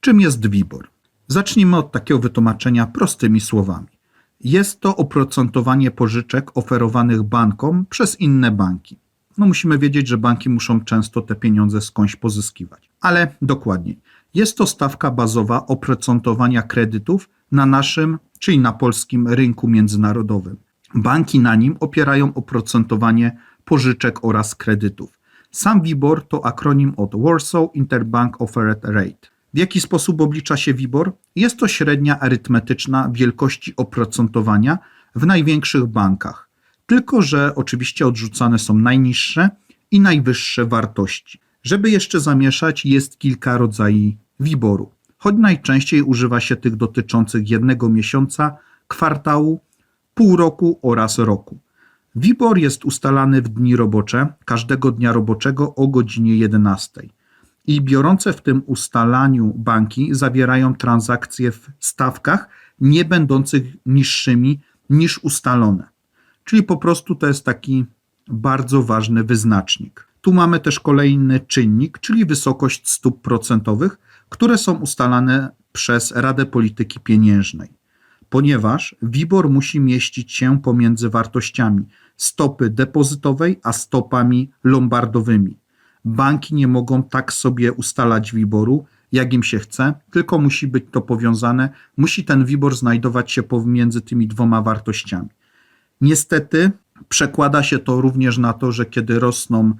Czym jest WIBOR? Zacznijmy od takiego wytłumaczenia prostymi słowami. Jest to oprocentowanie pożyczek oferowanych bankom przez inne banki. No musimy wiedzieć, że banki muszą często te pieniądze skądś pozyskiwać. Ale dokładniej, jest to stawka bazowa oprocentowania kredytów na naszym, czyli na polskim rynku międzynarodowym. Banki na nim opierają oprocentowanie pożyczek oraz kredytów. Sam WIBOR to akronim od Warsaw Interbank Offered Rate. W jaki sposób oblicza się WIBOR? Jest to średnia arytmetyczna wielkości oprocentowania w największych bankach. Tylko, że oczywiście odrzucane są najniższe i najwyższe wartości. Żeby jeszcze zamieszać, jest kilka rodzajów WIBORu, choć najczęściej używa się tych dotyczących jednego miesiąca, kwartału, pół roku oraz roku. WIBOR jest ustalany w dni robocze każdego dnia roboczego o godzinie 11 i biorące w tym ustalaniu banki zawierają transakcje w stawkach nie będących niższymi niż ustalone. Czyli po prostu to jest taki bardzo ważny wyznacznik. Tu mamy też kolejny czynnik, czyli wysokość stóp procentowych, które są ustalane przez Radę Polityki Pieniężnej. Ponieważ WIBOR musi mieścić się pomiędzy wartościami stopy depozytowej a stopami lombardowymi. Banki nie mogą tak sobie ustalać WIBORu, jak im się chce, tylko musi być to powiązane, musi ten WIBOR znajdować się pomiędzy tymi dwoma wartościami. Niestety przekłada się to również na to, że kiedy rosną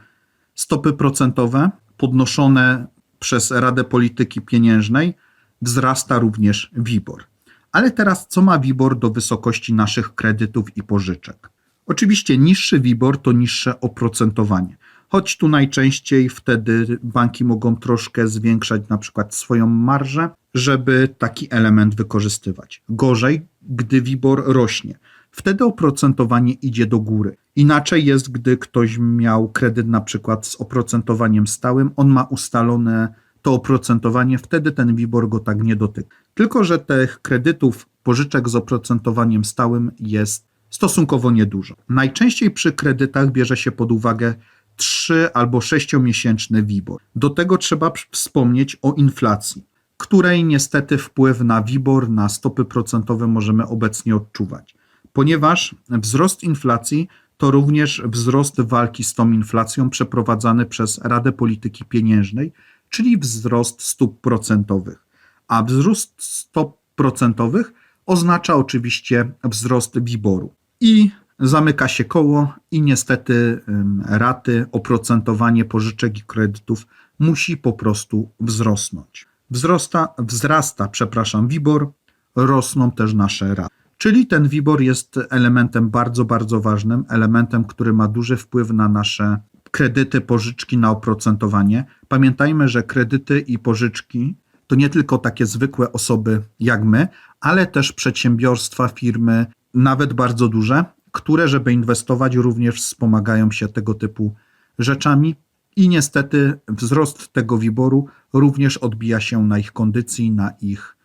stopy procentowe podnoszone przez Radę Polityki Pieniężnej, wzrasta również WIBOR. Ale teraz co ma WIBOR do wysokości naszych kredytów i pożyczek? Oczywiście niższy WIBOR to niższe oprocentowanie, choć tu najczęściej wtedy banki mogą troszkę zwiększać na przykład swoją marżę, żeby taki element wykorzystywać. Gorzej, gdy WIBOR rośnie. Wtedy oprocentowanie idzie do góry. Inaczej jest, gdy ktoś miał kredyt na przykład z oprocentowaniem stałym, on ma ustalone to oprocentowanie, wtedy ten WIBOR go tak nie dotyka. Tylko, że tych kredytów, pożyczek z oprocentowaniem stałym jest stosunkowo niedużo. Najczęściej przy kredytach bierze się pod uwagę 3 albo 6-miesięczny WIBOR. Do tego trzeba wspomnieć o inflacji, której niestety wpływ na WIBOR, na stopy procentowe możemy obecnie odczuwać. Ponieważ wzrost inflacji to również wzrost walki z tą inflacją przeprowadzany przez Radę Polityki Pieniężnej, czyli wzrost stóp procentowych. A wzrost stóp procentowych oznacza oczywiście wzrost WIBORu. I zamyka się koło i niestety raty, oprocentowanie pożyczek i kredytów musi po prostu wzrosnąć. Wzrosta, wzrasta, przepraszam, WIBOR, rosną też nasze raty. Czyli ten WIBOR jest elementem bardzo, bardzo ważnym, elementem, który ma duży wpływ na nasze kredyty, pożyczki, na oprocentowanie. Pamiętajmy, że kredyty i pożyczki to nie tylko takie zwykłe osoby jak my, ale też przedsiębiorstwa, firmy, nawet bardzo duże, które, żeby inwestować, również wspomagają się tego typu rzeczami. I niestety wzrost tego WIBORu również odbija się na ich kondycji, na ich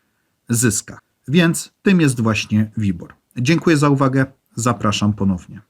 zyskach. Więc tym jest właśnie WIBOR. Dziękuję za uwagę. Zapraszam ponownie.